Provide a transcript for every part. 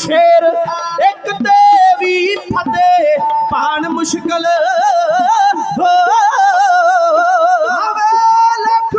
ਸ਼ੇਰ ਇੱਕ ਤੇ ਵੀ ਫਤੇ ਪਾਣ ਮੁਸ਼ਕਲ। ਹੋ ਆਵੇ ਲੱਖ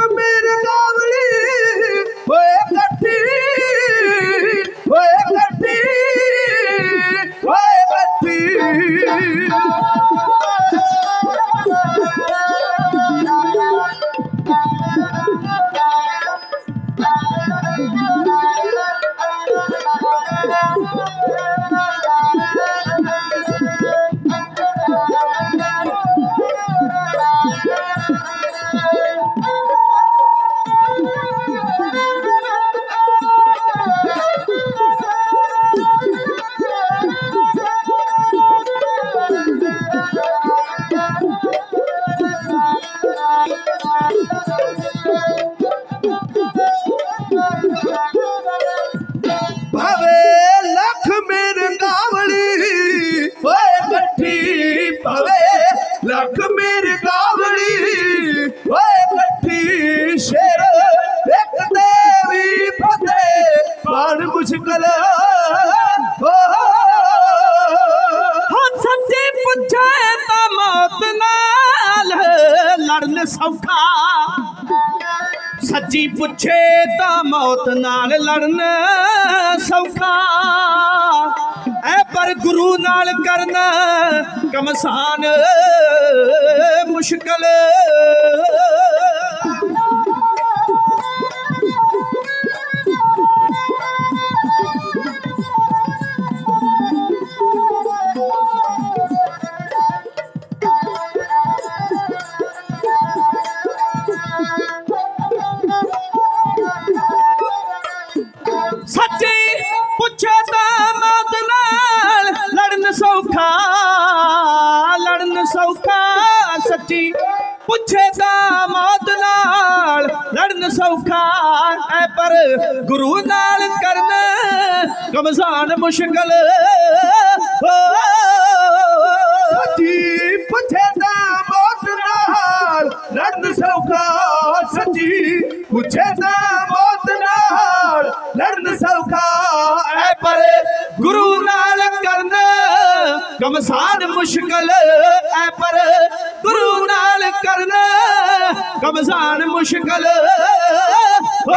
ਲੱਖ ਮੀਰ ਕਾਵਲੀ ਇਕੱਠੀ ਸ਼ੇਰ, ਇੱਕ ਤੇ ਵੀ ਫਤੇ ਮੁਸ਼ਕਲ। ਹੋ ਹੋ ਸੱਚੀ ਪੁੱਛੇ ਤਾਂ ਮੌਤ ਨਾਲ ਲੜਨ ਸੌਖਾ। ਸੱਚੀ ਪੁੱਛੇ ਤਾਂ ਮੌਤ ਨਾਲ ਲੜਨ ਸੌਖਾ। ਐ ਪਰ ਗੁਰੂ ਨਾਲ ਕਰਨਾ ਕਮਸਾਨ ਮੁਸ਼ਕਲ। ਸੱਚੀ ਪੁੱਛੇ ਸੌਖਾ ਸੱਚੀ ਪੁੱਛੇ ਤਾਂ ਮੌਤ ਨਾਲ ਲੜਨ ਸੌਖਾ ਐ ਪਰ ਗੁਰੂ ਨਾਲ ਕਰਨ ਕਮਜ਼ਾਨ ਮੁਸ਼ਕਲ ਹੋ ਸੱਚੀ ਕਮਸਾਨ ਮੁਸ਼ਕਲ ਐ ਪਰ ਗੁਰੂ ਨਾਲ ਕਰਨਾ। ਕਮਸਾਨ ਮੁਸ਼ਕਲ ਹੋ